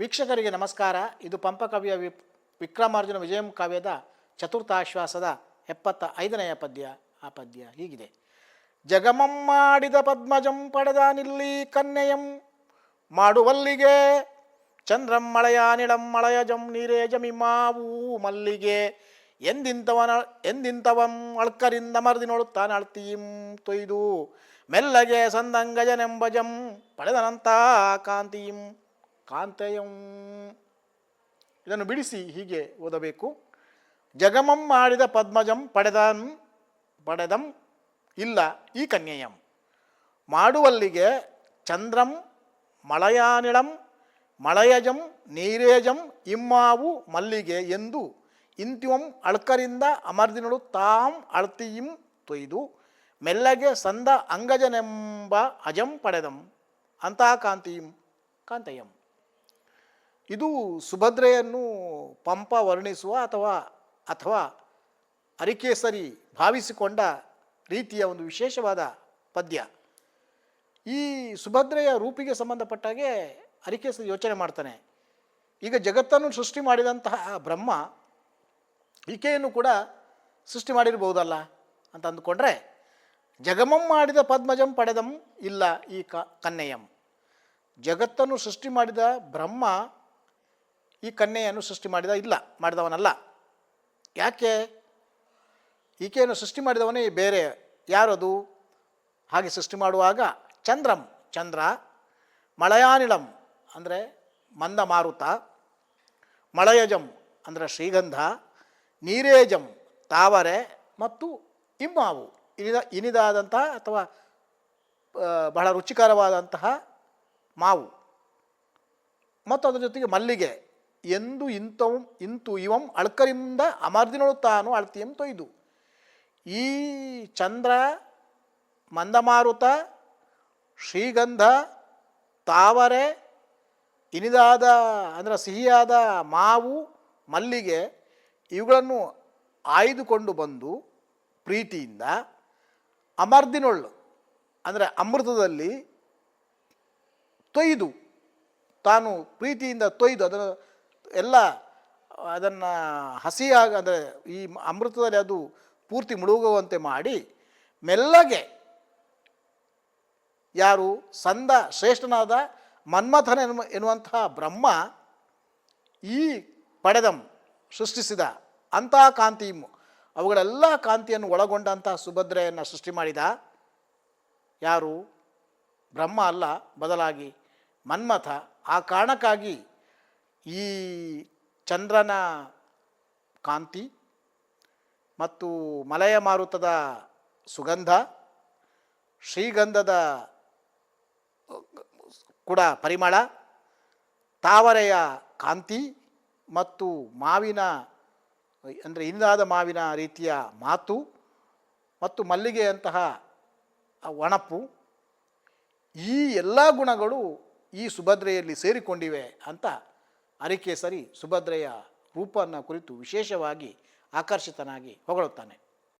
ವೀಕ್ಷಕರಿಗೆ ನಮಸ್ಕಾರ. ಇದು ಪಂಪಕವಿಯ ವಿ, ವಿಕ್ರಮಾರ್ಜುನ ವಿಜಯಂ ಕಾವ್ಯದ ಚತುರ್ಥಾಶ್ವಾಸದ ಎಪ್ಪತ್ತ ಐದನೆಯ ಪದ್ಯ. ಆ ಪದ್ಯ ಹೀಗಿದೆ. ಜಗಮಂ ಮಾಡಿದ ಪದ್ಮಜಂ ಪಡೆದ ನಿಲ್ಲಿ ಕನ್ಯೆಯಂ, ಮಾಡುವಲ್ಲಿಗೆ ಚಂದ್ರಂ ಮಳೆಯಾನಿಳಂ ಮಳಯಜಂ ನೀರೇಜಮಿಮಾವು ಮಲ್ಲಿಗೆ, ಎಂದಿಂತವನ, ಎಂದಿಂತವಂ ಅಳ್ಕರಿಂದ ಮರದಿನೊಳುತ್ತಾನೆ ಅಳ್ತೀಂ ತೊಯ್ದು, ಮೆಲ್ಲಗೆ ಸಂದಂಗಜನೆಂಬಜಂ ಪಡೆದನಂತ ಕಾಂತಿಯಂ ಕಾಂತೆಯಂ. ಇದನ್ನು ಬಿಡಿಸಿ ಹೀಗೆ ಓದಬೇಕು. ಜಗಮಂ ಮಾಡಿದ ಪದ್ಮಜಂ ಪಡೆದಂ ಪಡೆದಂ ಇಲ್ಲ, ಈ ಕನ್ಯೆಯಂ. ಮಾಡುವಲ್ಲಿಗೆ ಚಂದ್ರಂ, ಮಳಯಾನಿಳಂ, ಮಳಯಜಂ, ನೀರೇಜಂ, ಇಮ್ಮಾವು, ಮಲ್ಲಿಗೆ ಎಂದು ಇಂತಿವಂ ಅಳ್ಕರಿಂದ ಅಮರ್ದಿನಳು ತಾಂ ಅಳ್ತಿಯಿಂ ತೊಯ್ದು, ಮೆಲ್ಲಗೆ ಸಂದ ಅಂಗಜನೆಂಬ ಅಜಂ ಪಡೆದಂ ಅಂತಹ ಕಾಂತಿಯಂ, ಕಾಂತಯಂ. ಇದು ಸುಭದ್ರೆಯನ್ನು ಪಂಪ ವರ್ಣಿಸುವ ಅಥವಾ ಅಥವಾ ಅರಿಕೇಸರಿ ಭಾವಿಸಿಕೊಂಡ ರೀತಿಯ ಒಂದು ವಿಶೇಷವಾದ ಪದ್ಯ. ಈ ಸುಭದ್ರೆಯ ರೂಪಿಗೆ ಸಂಬಂಧಪಟ್ಟ ಹಾಗೆ ಅರಿಕೇಸರಿ ಯೋಚನೆ ಮಾಡ್ತಾನೆ. ಈಗ ಜಗತ್ತನ್ನು ಸೃಷ್ಟಿ ಮಾಡಿದಂತಹ ಬ್ರಹ್ಮ ಈಕೆಯನ್ನು ಕೂಡ ಸೃಷ್ಟಿ ಮಾಡಿರ್ಬೋದಲ್ಲ ಅಂತ ಅಂದುಕೊಂಡ್ರೆ, ಜಗಮಂ ಮಾಡಿದ ಪದ್ಮಜಂ ಪಡೆದಂ ಇಲ್ಲ ಈ ಕ, ಕನ್ಯೆಯಂ. ಜಗತ್ತನ್ನು ಸೃಷ್ಟಿ ಮಾಡಿದ ಬ್ರಹ್ಮ ಈ ಕನ್ಯೆಯನ್ನು ಸೃಷ್ಟಿ ಮಾಡಿದ? ಇಲ್ಲ, ಮಾಡಿದವನಲ್ಲ. ಯಾಕೆ? ಈಕೆಯನ್ನು ಸೃಷ್ಟಿ ಮಾಡಿದವನೇ ಬೇರೆ. ಯಾರದು? ಹಾಗೆ ಸೃಷ್ಟಿ ಮಾಡುವಾಗ ಚಂದ್ರಂ, ಚಂದ್ರ ಮಳಯಾನಿಳಂ ಅಂದರೆ ಮಂದ ಮಾರುತ ಮಳಯಜಂ, ಅಂದರೆ ಶ್ರೀಗಂಧ, ನೀರೇಜಂ, ತಾವರೆ ಮತ್ತು ಇಮ್ಮಾವು. ಇನಿದ, ಇನಿದಾದಂತಹ ಅಥವಾ ಬಹಳ ರುಚಿಕರವಾದಂತಹ ಮಾವು. ಮತ್ತು ಅದರ ಜೊತೆಗೆ ಮಲ್ಲಿಗೆ. ಎಂದು ಇಂಥವು ಇಂತು ಇವಂ ಅಳ್ಕರಿಂದ ಅಮರ್ದಿನಳು ತಾನು ಅಳ್ತಿಯಂ ತೊಯ್ದು. ಈ ಚಂದ್ರ, ಮಂದಮಾರುತ, ಶ್ರೀಗಂಧ, ತಾವರೆ, ಇನಿದಾದ ಅಂದರೆ ಸಿಹಿಯಾದ ಮಾವು, ಮಲ್ಲಿಗೆ ಇವುಗಳನ್ನು ಆಯ್ದುಕೊಂಡು ಬಂದು ಪ್ರೀತಿಯಿಂದ ಅಮರ್ದಿನೊಳ್ಳು ಅಂದರೆ ಅಮೃತದಲ್ಲಿ ತೊಯ್ದು ತಾನು ಪ್ರೀತಿಯಿಂದ ತೊಯ್ದು ಅದನ್ನು ಎಲ್ಲ ಅದನ್ನು ಹಸಿಯಾಗ ಅಂದರೆ ಈ ಅಮೃತದಲ್ಲಿ ಅದು ಪೂರ್ತಿ ಮುಳುಗುವಂತೆ ಮಾಡಿ ಮೆಲ್ಲಗೆ ಯಾರು ಸಂದ ಶ್ರೇಷ್ಠನಾದ ಮನ್ಮಥನ ಎನ್ನುವ ಎನ್ನುವಂತಹ ಬ್ರಹ್ಮ ಈ ಪಡೆದಂ ಸೃಷ್ಟಿಸಿದ ಅಂತಹ ಕಾಂತಿ ಅವುಗಳೆಲ್ಲ ಕಾಂತಿಯನ್ನು ಒಳಗೊಂಡಂತಹ ಸುಭದ್ರೆಯನ್ನು ಸೃಷ್ಟಿ ಮಾಡಿದ ಯಾರು ಬ್ರಹ್ಮ ಅಲ್ಲ, ಬದಲಾಗಿ ಮನ್ಮಥ. ಆ ಕಾರಣಕ್ಕಾಗಿ ಈ ಚಂದ್ರನ ಕಾಂತಿ ಮತ್ತು ಮಲಯ ಮಾರುತದ ಸುಗಂಧ, ಶ್ರೀಗಂಧದ ಕೂಡ ಪರಿಮಳ, ತಾವರೆಯ ಕಾಂತಿ ಮತ್ತು ಮಾವಿನ, ಅಂದರೆ ಇಂದಾದ ಮಾವಿನ ರೀತಿಯ ಮಾತು ಮತ್ತು ಮಲ್ಲಿಗೆಯಂತಹ ಒಣಪು, ಈ ಎಲ್ಲ ಗುಣಗಳು ಈ ಸುಭದ್ರೆಯಲ್ಲಿ ಸೇರಿಕೊಂಡಿವೆ ಅಂತ ಅರಿಕೇಸರಿ ಸುಭದ್ರೆಯ ರೂಪನ ಕುರಿತು ವಿಶೇಷವಾಗಿ ಆಕರ್ಷಿತನಾಗಿ ಹೊಗಳುತ್ತಾನೆ.